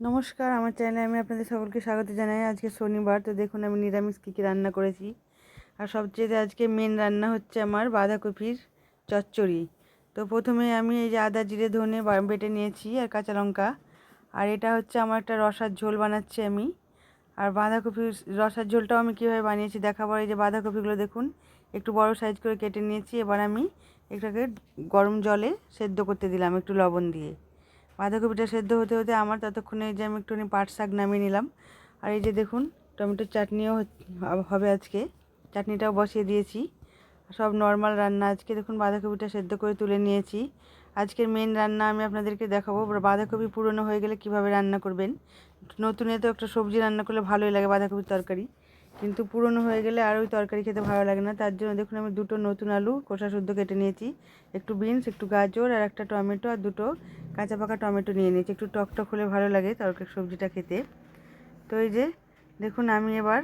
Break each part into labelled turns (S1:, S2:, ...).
S1: নমস্কার, আমার চ্যানেলে আমি আপনাদের সকলকে স্বাগত জানাই। আজকে শনিবার, তো দেখুন আমি নিরামিষ কী কী রান্না করেছি। আর সবচেয়ে আজকে মেন রান্না হচ্ছে আমার বাঁধাকপির চচ্চড়ি। তো প্রথমে আমি এই যে আদা, জিরে, ধনে বেটে নিয়েছি আর কাঁচা লঙ্কা। আর এটা হচ্ছে আমার একটা রসার ঝোল বানাচ্ছি আমি। আর বাঁধাকপির রসার ঝোলটাও আমি কীভাবে বানিয়েছি দেখাবার এই যে বাঁধাকপিগুলো দেখুন, একটু বড় সাইজ করে কেটে নিয়েছি। এবার আমি এটাকে গরম জলে সেদ্ধ করতে দিলাম একটু লবণ দিয়ে। বাঁধাকপিটা সেদ্ধ হতে হতে আমার ততক্ষণে এই যে আমি একটুখানি পাট শাক নামিয়ে নিলাম। আর এই যে দেখুন টমেটোর চাটনিও হবে আজকে। চাটনিটাও বসিয়ে দিয়েছি। সব নর্মাল রান্না। আজকে দেখুন বাঁধাকপিটা সেদ্ধ করে তুলে নিয়েছি। আজকের মেন রান্না আমি আপনাদেরকে দেখাবো। বাঁধাকপি পুরনো হয়ে গেলে কীভাবে রান্না করবেন। নতুনে তো একটা সবজি রান্না করলে ভালোই লাগে বাঁধাকপির তরকারি। কিন্তু পুরনো হয়ে গেলে আর ওই তরকারি খেতে ভালো লাগে না। তার জন্য দেখুন আমি দুটো নতুন আলু, কষা শুদ্ধ কেটে নিয়েছি। একটু বিনস, একটু গাজর আর একটা টমেটো আর দুটো কাঁচা পাকা টমেটো নিয়ে নিয়েছি। একটু টক টক হলে ভালো লাগে তরকারি সবজিটা খেতে। তো এই যে দেখুন আমি এবার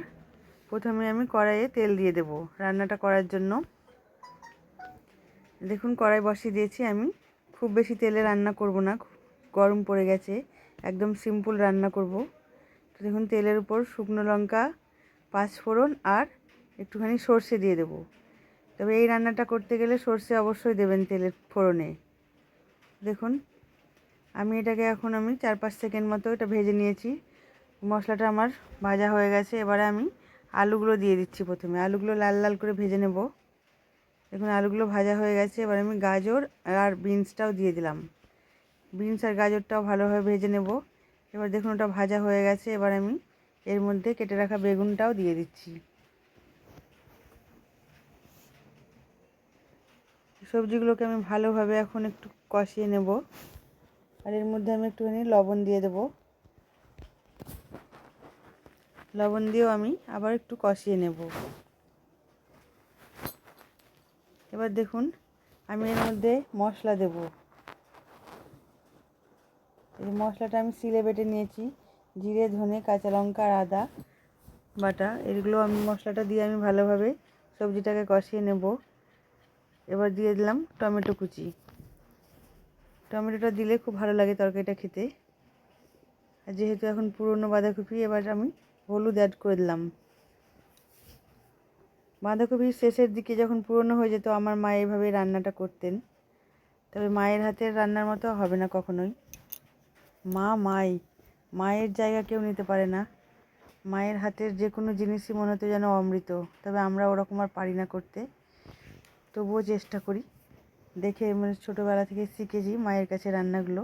S1: প্রথমে আমি কড়াইয়ে তেল দিয়ে দেব রান্নাটা করার জন্য। দেখুন কড়াই বসিয়ে দিয়েছি আমি। খুব বেশি তেলে রান্না করব না গরম পড়ে গেছে। একদম সিম্পল রান্না করব। তো দেখুন তেলের উপর শুকনো লঙ্কা পাঁচফোড়ন আর একটুখানি সর্ষে দিয়ে দেবো। তবে এই রান্নাটা করতে গেলে সর্ষে অবশ্যই দেবেন তেলের ফোড়নে। দেখুন, আমি এটাকে এখন আমি চার পাঁচ সেকেন্ড মতো এটা ভেজে নিয়েছি। মশলাটা আমার ভাজা হয়ে গেছে, এবারে আমি আলুগুলো দিয়ে দিচ্ছি প্রথমে। আলুগুলো লাল লাল করে ভেজে নেব। দেখুন, আলুগুলো ভাজা হয়ে গেছে, এবার আমি গাজর আর বিনসটাও দিয়ে দিলাম। বিনস আর গাজরটাও ভালোভাবে ভেজে নেব। এবার দেখুন, ওটা ভাজা হয়ে গেছে, এবার আমি এর মধ্যে কেটে রাখা বেগুনটাও দিয়ে দিচ্ছি। সবজিগুলোকে আমি ভালোভাবে এখন একটু কষিয়ে নেব। আর এর মধ্যে আমি একটুখানি লবণ দিয়ে দেব। লবণ দিয়েও আমি আবার একটু কষিয়ে নেব। এবার দেখুন, আমি এর মধ্যে মশলা দেব। এই মশলাটা আমি সিলে বেটে নিয়েছি। জিরে, ধনে, কাঁচা লঙ্কা, আর আদা বাটা। এগুলো আমি মশলাটা দিয়ে আমি ভালোভাবে সবজিটাকে কষিয়ে নেব। এবার দিয়ে দিলাম টমেটো কুচি। টমেটোটা দিলে খুব ভালো লাগে তরকারিটা খেতে। আর যেহেতু এখন পুরনো বাঁধাকপি, এবার আমি হলুদ অ্যাড করে দিলাম। বাঁধাকপির শেষের দিকে যখন পুরনো হয়ে যেত, আমার মা এইভাবে রান্নাটা করতেন। তবে মায়ের হাতের রান্নার মতো হবে না কখনোই। মা, মাই। মায়ের জায়গা কেউ নিতে পারে না। মায়ের হাতের যে কোনো জিনিসই মনে হতো যেন অমৃত, তবে আমরা ওরকম আর পারি না করতে। তবুও চেষ্টা করি। দেখে মানে ছোটোবেলা থেকে শিখেছি মায়ের কাছে রান্নাগুলো।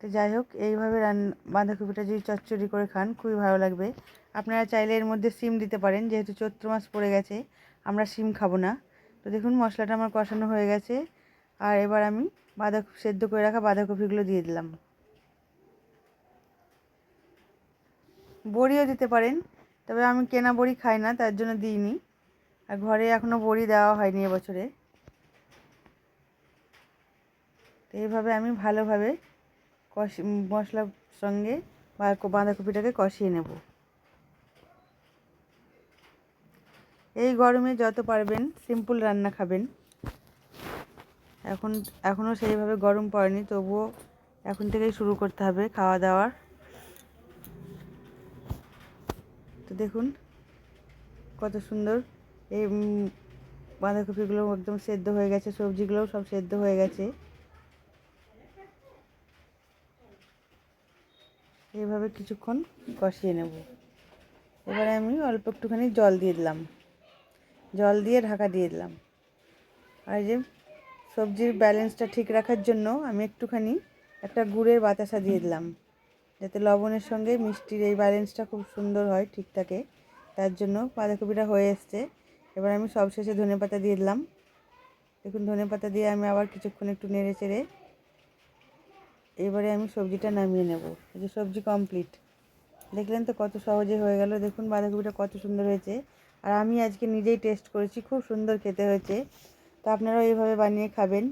S1: তো যাই হোক, এইভাবে রান, বাঁধাকপিটা যদি চচ্চড়ি করে খান, খুবই ভালো লাগবে। আপনারা চাইলে এর মধ্যে সিম দিতে পারেন, যেহেতু চৈত্র মাস পড়ে গেছে, আমরা সিম খাব না। তো দেখুন, মশলাটা আমার কষানো হয়ে গেছে। আর এবার আমি বাঁধাকপি, সেদ্ধ করে রাখা বাঁধাকপিগুলো দিয়ে দিলাম। বড়িও দিতে পারেন, তবে আমি কেনা বড়ি খাই না, তার জন্য দিইনি। আর ঘরে এখনও বড়ি দেওয়া হয়নি এবছরে। তো এইভাবে আমি ভালোভাবে কষি মশলার সঙ্গে বাঁধাকপিটাকে কষিয়ে নেব। এই গরমে যত পারবেন সিম্পল রান্না খাবেন। এখন এখনও সেইভাবে গরম পড়েনি, তবুও এখন থেকেই শুরু করতে হবে খাওয়া দাওয়ার তো দেখুন, কত সুন্দর। এই বাঁধাকপিগুলো একদম সেদ্ধ হয়ে গেছে, সবজিগুলোও সব সেদ্ধ হয়ে গেছে। এইভাবে কিছুক্ষণ কষিয়ে নেব। এবারে আমি অল্প একটুখানি জল দিয়ে দিলাম। জল দিয়ে ঢাকা দিয়ে দিলাম। আর যে সবজির ব্যালেন্সটা ঠিক রাখার জন্য আমি একটুখানি একটা গুড়ের বাতাসা দিয়ে দিলাম। যাতে লবণের সঙ্গে মিষ্টির এই ব্যালেন্সটা খুব সুন্দর হয় ঠিক থাকে। তার জন্য বাঁধাকপিটা হয়ে এসছে। এবার আমি সবশেষে ধনে পাতা দিয়ে দিলাম। দেখুন, ধনে পাতা দিয়ে আমি আবার কিছুক্ষণ একটু নেড়ে চেড়ে এবারে আমি সবজিটা নামিয়ে নেব। এই যে সবজি কমপ্লিট দেখলেন তো কত সহজে হয়ে গেল। দেখুন, বাঁধাকপিটা কত সুন্দর হয়েছে। আর আমি আজকে নিজেই টেস্ট করেছি, খুব সুন্দর খেতে হয়েছে। তো আপনারাও এইভাবে বানিয়ে খাবেন।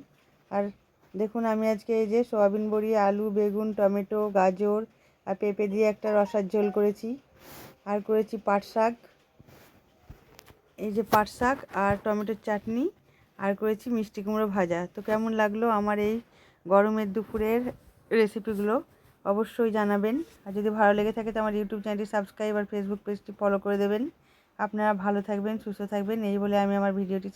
S1: আর দেখুন, আমি আজকে এই যে সয়াবিন বড়ি, আলু, বেগুন, টমেটো, গাজর আর পেঁপে দিয়ে একটা রসার ঝোল করেছি। আর করেছি পাট শাক। এই যে পাট শাক আর টমেটোর চাটনি। আর করেছি মিষ্টি কুমড়ো ভাজা। তো কেমন লাগল আমার এই গরমের দুপুরের রেসিপিগুলো? অবশ্যই জানাবেন। আর যদি ভালো লেগে থাকে তো আমার ইউটিউব চ্যানেলটি সাবস্ক্রাইব আর ফেসবুক পেজটি ফলো করে দেবেন। আপনারা ভালো থাকবেন, সুস্থ থাকবেন। এই বলে আমি আমার ভিডিওটি